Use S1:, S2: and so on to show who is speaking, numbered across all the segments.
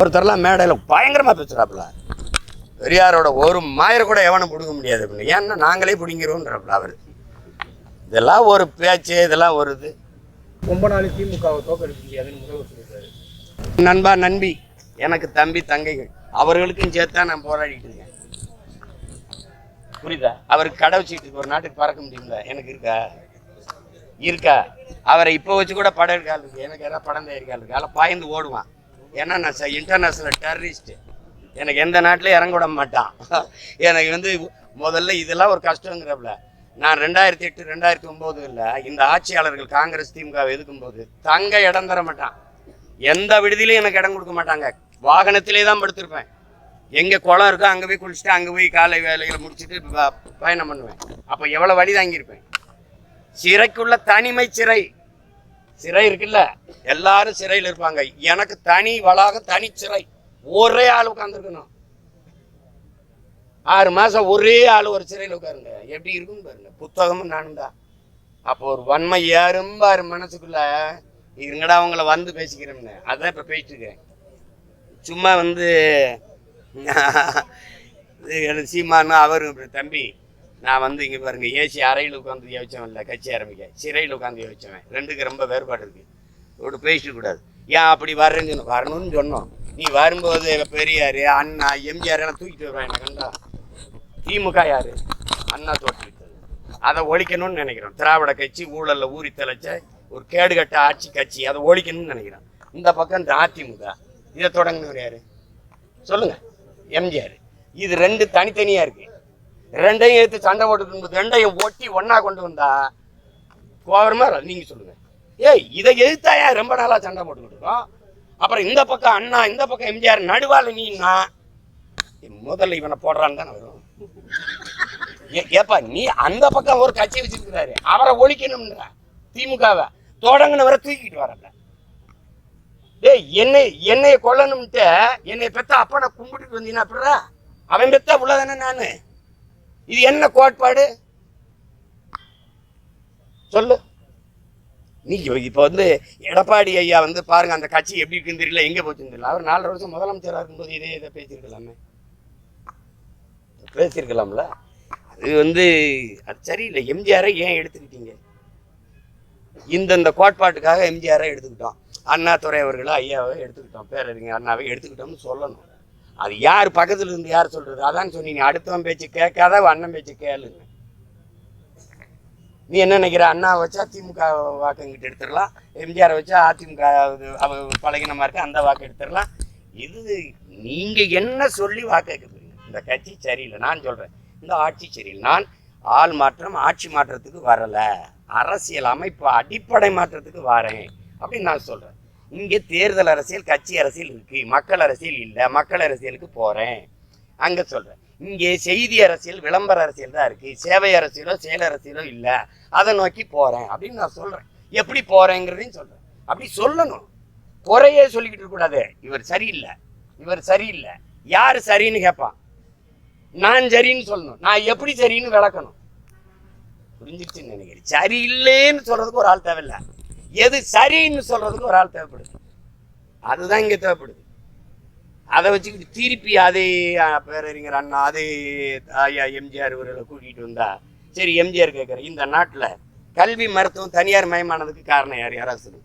S1: ஒருத்தர்லாம் மேடையில் பயங்கரமா பேசுறாப்புல. பெரியாரோட ஒரு மாயரை கூட எவனும் பிடுங்க முடியாது அப்படின்னு. ஏன்னா நாங்களே பிடிங்கிறோம்ன்றப்பல அவர். இதெல்லாம் ஒரு பேச்சு இதெல்லாம் ஒரு இது.
S2: ரொம்ப நாள் திமுகவை தோக்கடிக்க முடியாதுன்னு முதல்வர் சொல்லியிருக்காரு.
S1: நண்பா நண்பி எனக்கு தம்பி தங்கைகள். அவர்களுக்கும் சேர்த்து நான் போராடிட்டு இருக்கேன். புரியுதா? அவருக்கு கடை வச்சுக்கிட்டு ஒரு நாட்டுக்கு பறக்க முடியுங்களா எனக்கு இருக்கா? இருக்கா? அவரை இப்போ வச்சு கூட படம் எடுக்காது எனக்கு யாராவது படம் தயாரிக்காது இருக்கு. அதில் பாய்ந்து ஓடுவான். ஏன்னா நான் இன்டர்நேஷ்னல் டெரரிஸ்ட்டு எனக்கு எந்த நாட்டிலையும் இறங்க விட மாட்டான். எனக்கு வந்து முதல்ல இதெல்லாம் ஒரு கஷ்டங்கிறப்பல. நான் ரெண்டாயிரத்தி எட்டு ரெண்டாயிரத்தி இல்லை இந்த ஆட்சியாளர்கள் காங்கிரஸ் திமுக எதுக்கும் போது தங்க இடம் தர மாட்டான். எந்த விடுதியிலையும் எனக்கு இடம் கொடுக்க மாட்டாங்க. வாகனத்திலே தான் படுத்திருப்பேன். எங்கே குளம் இருக்கோ அங்கே போய் குளிச்சுட்டு அங்கே போய் காலை வேலைகளை முடிச்சுட்டு பயணம் பண்ணுவேன். அப்போ எவ்வளோ வழி தாங்கியிருப்பேன். சிறைக்குள்ள தனிமை சிறை. சிறை இருக்குல்ல? எல்லாரும் சிறையில் இருப்பாங்க. எனக்கு தனி வளாகம் தனி சிறை. ஒரே ஆள் உட்காந்துருக்கணும் ஆறு மாதம் ஒரே ஆள் ஒரு சிறையில் உட்காருங்க. எப்படி இருக்குன்னு பாருங்க. புத்தகமும் நானும் தான். அப்போ ஒரு வன்மை ஏறும் பாரு மனசுக்குள்ள. இருங்கடா அவங்கள வந்து பேசிக்கிறேன்னு. அதான் இப்போ பேசிட்டு இருக்கேன். சும்மா வந்து எனக்கு சீமானு அவரும் தம்பி. நான் வந்து இங்கே பாருங்கள் ஏசி அறையில் உட்காந்து யோசிச்சவன் இல்லை கட்சி ஆரம்பிக்க. சிறையில் உட்காந்து யோசிச்சவன். ரெண்டுக்கு ரொம்ப வேறுபாடு இருக்குது இவ்வளோ பேசக்கூடாது ஏன் அப்படி வர்றேன்னு வரணும்னு சொன்னோம். நீ வரும்போது பெரியார் அண்ணா எம்ஜிஆர் எல்லாம் தூக்கிட்டு வருவான் என்ன கண்டா. திமுக யார்? அண்ணா தோற்றுவித்தது அதை ஒழிக்கணும்னு நினைக்கிறோம். திராவிட கட்சி ஊழலில் ஊறி தெளிச்ச ஒரு கேடுகட்ட ஆட்சி கட்சி அதை ஒழிக்கணும்னு நினைக்கிறோம். இந்த பக்கம் இந்த அதிமுக. இதை தொடங்கினவர் யார்? சொல்லுங்கள் எம்ஜிஆர். இது ரெண்டு தனித்தனியாக இருக்குது ரெண்டையும் எடுத்து சண்டை போட்டு ரெண்டையும் ஒட்டி ஒன்னா கொண்டு வந்தா கோவரமா நீங்க சொல்லுங்க. ஏய் இதை எதிர்த்தாயா ரொம்ப நாளா சண்டை போட்டுக்கிட்டு இருக்கோம்? அப்புறம் இந்த பக்கம் அண்ணா இந்த பக்கம் எம்ஜிஆர் நடுவாள் நீன்னா? முதல்ல இவனை போடுறான்னு தானே வரும். ஏ- ஏப்பா நீ அந்த பக்கம் ஒரு கட்சி வச்சிருக்கிறாரு. அவரை ஒழிக்கணும்ன்ற திமுகவை. தொடங்கினவரை தூக்கிட்டு வரல டேய் என்னை என்னைய கொல்லணும்ட்டு என்னை பெத்த அப்பனை கும்பிட்டுட்டு வந்தீங்கன்னா அப்படிடா அவன் பெத்த உள்ளதானே நானு? இது என்ன கோட்பாடு? சொல்லு. நீ இப்போ வந்து எடப்பாடி ஐயா வந்து பாருங்க அந்த கட்சி எப்படி இருக்குன்னு தெரியல எங்க போச்சுன்னு தெரியல. அவர் நாலரை வருஷம் முதலமைச்சராக இருக்கும்போது இதே இதை பேசியிருக்கலாமே. பேசியிருக்கலாம்ல. அது வந்து அது சரியில்லை. எம்ஜிஆரை ஏன் எடுத்துக்கிட்டீங்க? இந்தந்த கோட்பாட்டுக்காக எம்ஜிஆரை எடுத்துக்கிட்டோம். அண்ணாதுரை அவர்களை ஐயாவை எடுத்துக்கிட்டோம். பேரறிஞர் அண்ணாவை எடுத்துக்கிட்டோம்னு சொல்லணும். அது யார் பக்கத்தில் இருந்து யார் சொல்கிறது அதான் சொன்னீங்க அடுத்தவன் பேச்சு கேட்காத அண்ணன் பேச்சு கேளுங்க. நீ என்ன நினைக்கிற? அண்ணா வச்சா திமுக வாக்குங்கிட்ட எடுத்துடலாம். எம்ஜிஆரை வச்சா அதிமுக இது அவ பழகினமா இருக்கு அந்த வாக்கு எடுத்துடலாம். இது நீங்கள் என்ன சொல்லி வாக்கு கேட்க இந்த கட்சி சரியில்லை. நான் சொல்கிறேன் இந்த ஆட்சி சரியில்லை. நான் ஆள் மாற்றம் ஆட்சி மாற்றத்துக்கு வரலை. அரசியல் அமைப்பு அடிப்படை மாற்றத்துக்கு வரேன் அப்படின்னு நான் சொல்கிறேன் இங்கே தேர்தல் அரசியல் கட்சி அரசியல் இருக்கு. மக்கள் அரசியல் இல்லை. மக்கள் அரசியலுக்கு போகிறேன் அங்கே சொல்கிறேன் இங்கே செய்தி அரசியல் விளம்பர அரசியல் தான் இருக்கு. சேவை அரசியலோ செயல் அரசியலோ இல்லை. அதை நோக்கி போகிறேன் அப்படின்னு நான் சொல்கிறேன் எப்படி போகிறேங்கிறதையும் சொல்கிறேன் அப்படி சொல்லணும். குறையே சொல்லிக்கிட்டு இருக்கக்கூடாது இவர் சரியில்லை. இவர் சரியில்லை. யார் சரின்னு கேட்பான் நான் சரின்னு சொல்லணும். நான் எப்படி சரின்னு விளக்கணும். புரிஞ்சிருச்சுன்னு நினைக்கிறேன். சரியில்லைன்னு சொல்றதுக்கு ஒரு ஆள் தேவையில்லை. எது சரின்னு சொல்றதுக்கு ஒரு ஆள் தேவைப்படுது. அதுதான் இங்க தேவைப்படுது. அதை வச்சுக்கிட்டு திருப்பி அதே பேரறிஞர் அண்ணா அதே ஐயா எம்ஜிஆர் இவர்களை கூட்டிகிட்டு வந்தா சரி எம்ஜிஆர் கேட்குற இந்த நாட்டில் கல்வி மருத்துவம் தனியார் மயமானதுக்கு காரணம் யார்? யாராவது சொல்லுங்க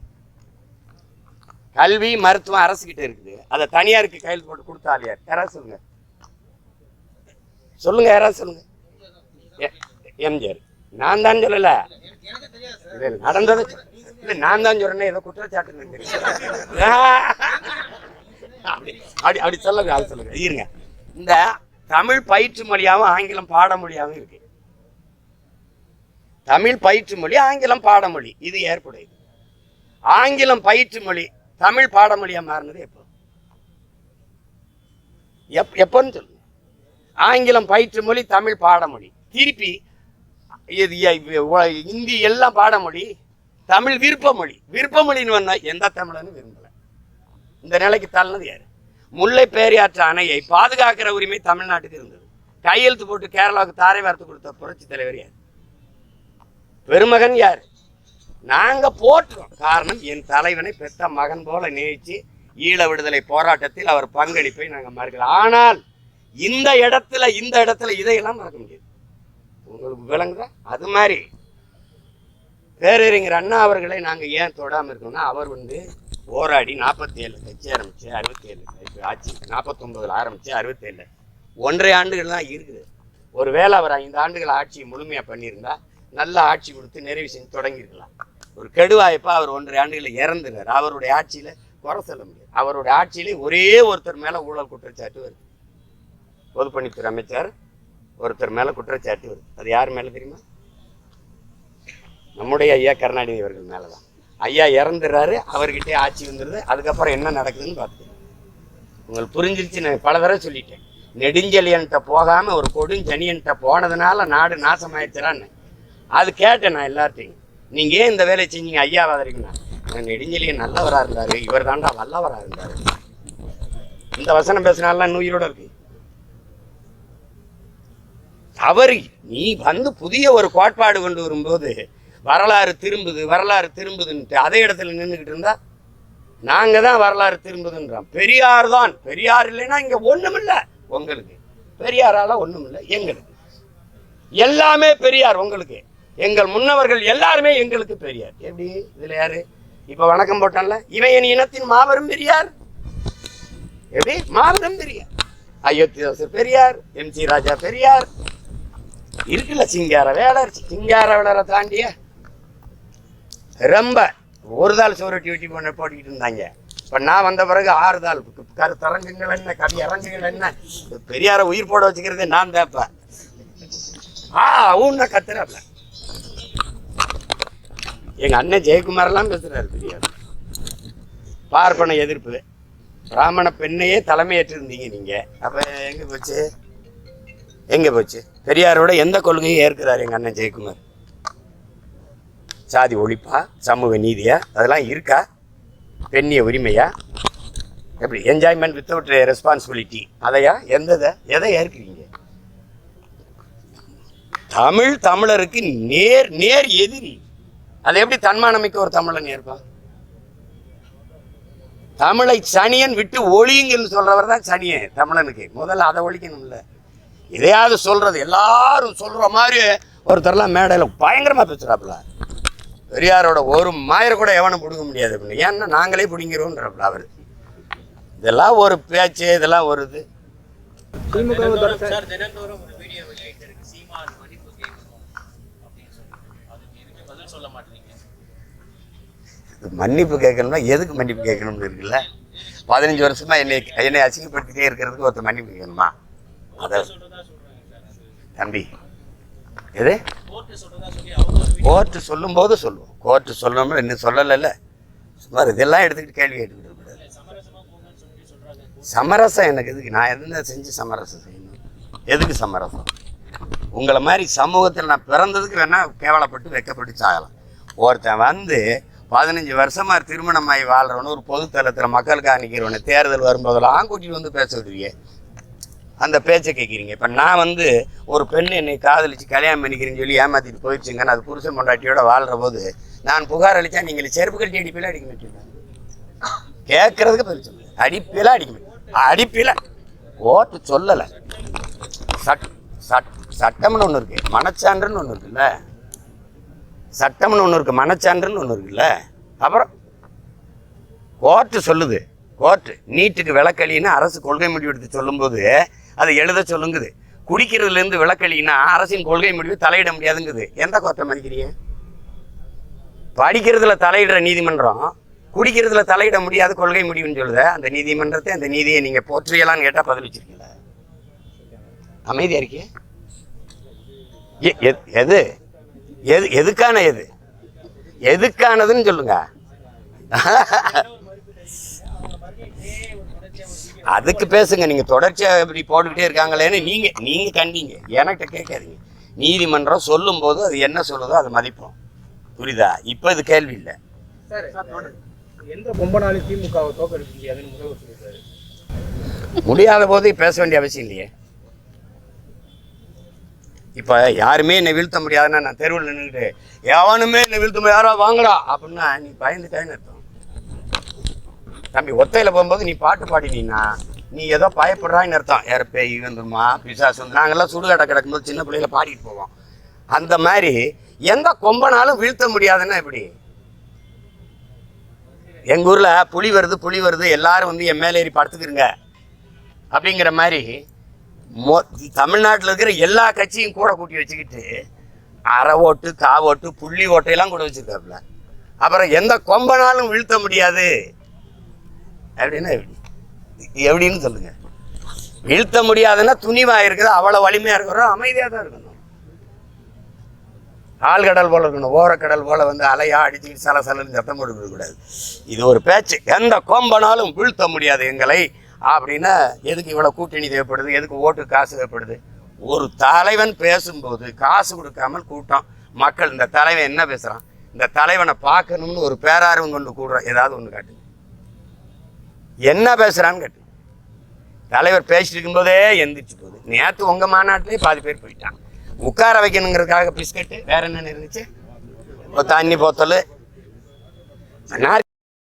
S1: கல்வி மருத்துவம் அரசு கிட்ட இருக்குது. அதை தனியாருக்கு கையில் போட்டு கொடுத்தால் யார்? யாராவது சொல்லுங்க. சொல்லுங்க யாராவது சொல்லுங்க. எம்ஜிஆர். நான் தான் சொல்லல. நடந்தது. இல்ல நான் தான் சொல்றேன் ஏதோ குற்றச்சாட்டு அப்படி அப்படி அப்படி சொல்லுங்க அது சொல்லுங்க இருங்க இந்த தமிழ் பயிற்று மொழியாவும் ஆங்கிலம் பாட மொழியாவும் இருக்கு தமிழ் பயிற்று மொழி ஆங்கிலம் பாடமொழி இது ஏற்புடையது ஆங்கிலம் பயிற்று மொழி தமிழ் பாடமொழியா மாறினது எப்போ எப் எப்போன்னு சொல்லுங்க ஆங்கிலம் பயிற்று மொழி தமிழ் பாடமொழி திருப்பி இது இந்தி எல்லாம் பாடமொழி தமிழ் விருப்பமொழி. விருப்பமொழின்னு வந்தால் வந்தா எந்த தமிழன்னு விரும்பல. இந்த நிலைக்கு தள்ளினது யாரு? முல்லை பேரியாற்று அணையை பாதுகாக்கிற உரிமை தமிழ்நாட்டுக்கு இருந்தது. கையெழுத்து போட்டு கேரளாவுக்கு தாரை வார்த்து கொடுத்த புரட்சி தலைவர் யார்? பெருமகன் யார்? நாங்க போட்டுறோம் காரணம் என் தலைவனை பெத்த மகன் போல நினைச்சு ஈழ விடுதலை போராட்டத்தில் அவர் பங்களிப்பை நாங்கள் மறக்கலாம் ஆனால் இந்த இடத்துல இந்த இடத்துல இதையெல்லாம் மறக்க முடியாது. உங்களுக்கு விளங்குதா? அது மாதிரி. பேரறிஞர் அண்ணா அவர்களை நாங்கள் ஏன் தொடாமல் இருக்கோம்னா அவர் வந்து போராடி நாற்பத்தி ஏழு கட்சி ஆரம்பிச்சு அறுபத்தேழு இப்போ ஆட்சி நாற்பத்தொம்பதில் ஆரம்பிச்சு அறுபத்தேழு. ஒன்றரை ஆண்டுகள் தான் இருக்குது. ஒருவேளை அவர் ஐந்து ஆண்டுகள் ஆட்சியை முழுமையாக பண்ணியிருந்தா நல்ல ஆட்சி கொடுத்து நிறைவு செஞ்சு தொடங்கியிருக்கலாம். ஒரு கெடுவாய்ப்பாக அவர் ஒன்றரை ஆண்டுகளில் இறந்துறார். அவருடைய ஆட்சியில் குறை சொல்ல முடியாது. அவருடைய ஆட்சியிலே ஒரே ஒருத்தர் மேலே ஊழல் குற்றச்சாட்டு வருது. பொதுப்பணித்துறை அமைச்சர் ஒருத்தர் மேலே குற்றச்சாட்டு வருது. அது யார் மேலே தெரியுமா? நம்முடைய ஐயா கருணாநிதி அவர்கள் மேலே தான் ஐயா இறந்துடுறாரு அவர்கிட்டே ஆட்சி வந்துடுது. அதுக்கப்புறம் என்ன நடக்குதுன்னு பார்த்துக்கோங்க. உங்களுக்கு புரிஞ்சிருச்சு நான் பல தடவை சொல்லிட்டேன். நெடுஞ்செழியன்ட்ட போகாமல் ஒரு கொடுஞ்சனியன்ட்ட போனதுனால நாடு நாசமாயிடுச்சுறான்னு. அது கேட்டேன் நான் எல்லார்ட்டையும். நீங்கள் ஏன் இந்த வேலையை செஞ்சீங்க? ஐயா வாதறிங்கன்னா நான் நெடுஞ்செழியன் நல்லவராக இருந்தார். இவர் தாண்டா வல்லவராக இருந்தார். இந்த வசனம் பேசினாலாம் நூயிரோட இருக்கு. தவறு நீ வந்து புதிய ஒரு கோட்பாடு கொண்டு வரும்போது வரலாறு திரும்புது வரலாறு திரும்புதுன்ட்டு அதே இடத்துல நின்றுக்கிட்டு இருந்தா நாங்கள் தான் வரலாறு திரும்புதுன்றோம் பெரியார் தான். பெரியார் இல்லைன்னா இங்கே ஒன்றுமில்லை உங்களுக்கு. பெரியாரால் ஒன்றுமில்லை எங்களுக்கு. எல்லாமே பெரியார் உங்களுக்கு. எங்கள் முன்னவர்கள் எல்லாருமே எங்களுக்கு பெரியார். எப்படி? இதில் யாரு? இப்போ வணக்கம் போட்டான்ல. இவன் என் இனத்தின் மாபெரும் பெரியார். எப்படி? மாபெரும் Periyar. Ayothidasar Periyar M C Raja Periyar. இருக்குல்ல சிங்கார வேடர் சிங்கார வேடரை தாண்டிய ரொம்ப ஒரு தாள் சோரட்டி வெட்டி பண்ண போட்டுக்கிட்டு இருந்தாங்க. இப்போ நான் வந்த பிறகு ஆறு தாள். கருத்தரங்குகள் என்ன கவி அரங்குகள் என்ன? பெரியார உயிர் போட வச்சுக்கிறதே நான் தேப்பேன் ஆ உன்ன கத்துறாப்ல. எங்கள் அண்ணன் ஜெயக்குமாரெல்லாம் பேசுகிறாரு பெரியார். பார்ப்பன எதிர்ப்பு. பிராமண பெண்ணையே தலைமையேற்றிருந்தீங்க நீங்கள் அப்போ எங்கே போச்சு? எங்கே போச்சு? பெரியாரோட எந்த கொள்கையும் ஏற்கிறார் எங்கள் அண்ணன் ஜெயக்குமார்? சாதி ஒழிப்பா சமூக நீதியா? அதெல்லாம் இருக்கா? பெண்ணிய உரிமையா? எப்படி? என்ஜாய்மெண்ட் வித்தவுட் ரெஸ்பான்சிபிலிட்டி அதையா? எந்த எதை ஏற்கிறீங்க தமிழ் தமிழருக்கு நேர் நேர் எதிரி. அதை எப்படி தன்மானமிக்க ஒரு தமிழன் ஏற்பான் தமிழை சனியன் விட்டு ஒழியுங்கன்னு சொல்றவர் தான் சனியன் தமிழனுக்கு. முதல்ல அதை ஒழிக்கணும்ல. இதையாவது சொல்றது. எல்லாரும் சொல்ற மாதிரி ஒருத்தர்லாம் மேடையில் பயங்கரமா பேசுறாப்புல. பெரியாரோட ஒரு மாயரை கூட எவனும் பிடுங்க முடியாது அப்படின்னு. ஏன்னா நாங்களே பிடிங்கிறோன்றப்பல அவர். இதெல்லாம் ஒரு பேச்சு இதெல்லாம் ஒரு இது.
S3: மன்னிப்பு
S1: கேட்கணும்னா எதுக்கு மன்னிப்பு கேட்கணும்னு இருக்குல்ல? பதினஞ்சு வருஷமா என்னை என்னை அசிங்கப்படுத்திட்டே இருக்கிறதுக்கு ஒருத்தர் மன்னிப்பு கேட்கணுமா? அதை
S3: சொல்றதா சொல்றாங்க சார். அது
S1: தம்பி எது?
S3: கோர்ட்டு சொல்றதா சொல்லி அவங்க ஒரு வீடியோ
S1: கோர்ட்டு சொல்லும்போது சொல்லுவோம். கோர்ட்டு சொல்லணும்னு இன்னும் சொல்லலைல்ல. சுமார் இதெல்லாம் எடுத்துக்கிட்டு கேள்வி கேட்டுக்கிட்டு இருக்கக்கூடாது
S3: சமரசமா
S1: எனக்கு எதுக்கு? நான் என்ன செஞ்சு சமரசம் செய்யணும்? எதுக்கு சமரசம்? உங்களை மாதிரி சமூகத்தில் நான் பிறந்ததுக்கு வேணா கேவலப்பட்டு வெக்கப்பட்டு சாகலாம். ஒருத்தன் வந்து பதினஞ்சு வருஷமா திருமணமாகி வாழ்றவனு ஒரு பொதுத்தளத்தில் மக்களுக்காக நிற்கிறவனை தேர்தல் வரும்போதெல்லாம் கூட்டிட்டு வந்து பேச விடுவீங்க அந்த பேச்சை கேட்குறீங்க இப்போ நான் வந்து ஒரு பெண் என்னை காதலிச்சு கல்யாணம் பண்ணிக்கிறேன்னு சொல்லி ஏமாற்றிட்டு போயிடுச்சுங்கன்னு அது புருஷன் பொண்டாட்டியோட வாழ்கிற போது நான் புகார் அளித்தா நீங்கள் செருப்பு கட்டி அடிப்பில அடிக்க மாட்டீங்க கேட்குறதுக்கு பதில் சொல்லுங்க அடிப்பில அடிக்க மாட்டேன் அடிப்பில ஓட்டு சொல்லலை. சட் சட் சட்டம்னு ஒன்று இருக்கு. மனச்சான்றுன்னு ஒன்று இருக்குல்ல. சட்டம்னு ஒன்று இருக்கு. மனச்சான்றுன்னு ஒன்று இருக்குல்ல. அப்புறம் கோர்ட்டு சொல்லுது. கோர்ட்டு நீட்டுக்கு விளக்கலின்னு அரசு கொள்கை முடிவு எடுத்து சொல்லும்போது அதை எழுத சொல்லுங்குது. குடிக்கிறதுலேருந்து விளக்கலின்னா அரசின் கொள்கை முடிவு தலையிட முடியாதுங்குது. எந்த கோர்ட்டை மதிக்கிறீங்க? படிக்கிறதுல தலையிடுற நீதிமன்றம் குடிக்கிறதுல தலையிட முடியாத கொள்கை முடிவுன்னு சொல்லுத அந்த நீதிமன்றத்தை அந்த நீதியை நீங்கள் போற்றியலான்னு கேட்டால் பதில் வச்சிருக்கீங்களா. அமைதியாக இருக்கே எ- எது? எது எதுக்கான எது? எதுக்கானதுன்னு சொல்லுங்க. அதுக்கு பேசுங்க நீங்க தொடர்ச்சியா இப்படி போட்டுக்கிட்டே இருக்காங்களேன்னு நீங்க நீங்க கண்டீங்க. என்கிட்ட கேட்காதீங்க. நீதிமன்றம் சொல்லும்போது அது என்ன சொல்லுதோ அதை மதிப்போம். புரியுதா? இப்போ இது கேள்வி இல்லை. முடியாத போது பேச வேண்டிய அவசியம் இல்லையே. இப்போ யாருமே என்னை வீழ்த்த முடியாதுன்னா நான் தெருவில் நின்றுட்டு எவனுமே என்னை வீழ்த்த முடியாது யாரோ வாங்கடா அப்படின்னா நீ பயந்துட்டேன்னு அர்த்தம் தம்பி ஒத்தையில் போகும்போது நீ பாட்டு பாடினீன்னா நீ ஏதோ பயப்படுறான்னு அர்த்தம். யார் பேய் வந்துருமா பிசாசு வந்து நாங்கள்லாம் சுடுகாடை கிடக்கும்போது சின்ன பிள்ளையில பாடிட்டு போவோம். அந்த மாதிரி எந்த கொம்பனாலும் வீழ்த்த முடியாதுன்னா எப்படி? எங்கள் ஊரில் புலி வருது புலி வருது எல்லாரும் வந்து என் மேலே ஏறி படுத்துக்கிறங்க அப்படிங்கிற மாதிரி மொ தமிழ்நாட்டில் இருக்கிற எல்லா கட்சியும் கூட கூட்டி வச்சுக்கிட்டு அரை ஓட்டு கா ஓட்டு புள்ளி ஓட்டையெல்லாம் கூட வச்சுருக்காப்புல. அப்புறம் எந்த கொம்பனாலும் வீழ்த்த முடியாது. அப்படின்னா எப்படி? எப்படின்னு சொல்லுங்க. வீழ்த்த முடியாதுன்னா துணிவாக இருக்குது அவ்வளோ வலிமையாக இருக்கிறோம் அமைதியாக தான் இருக்கணும். ஆழ்கடல் போல இருக்கணும் ஓரக்கடல் போல வந்து அலையாக அடிச்சுக்கிட்டு சல சலன்னு சத்தம் போட்டுக்க கூடாது இது ஒரு பேச்சு. எந்த கோம்பனாலும் வீழ்த்த முடியாது எங்களை. அப்படின்னா எதுக்கு இவ்வளோ கூட்டணி தேவைப்படுது? எதுக்கு ஓட்டு காசு தேவைப்படுது? ஒரு தலைவன் பேசும்போது காசு கொடுக்காமல் கூட்டம். மக்கள் இந்த தலைவன் என்ன பேசுகிறான் இந்த தலைவனை பார்க்கணும்னு ஒரு பேரார்வம் கொண்டு கூடுறோம் ஏதாவது ஒன்று காட்டுங்க. என்ன பேசுகிறான்னு கேட்டு. தலைவர் பேசிட்டு இருக்கும்போதே எந்திரிச்சு போகுது. நேற்று உங்கள் மாநாட்டிலே பாதி பேர் போயிட்டான் உட்கார வைக்கணுங்கிறதுக்காக பிஸ்கட்டு வேற என்ன இருந்துச்சு? தண்ணி போத்தல் நார்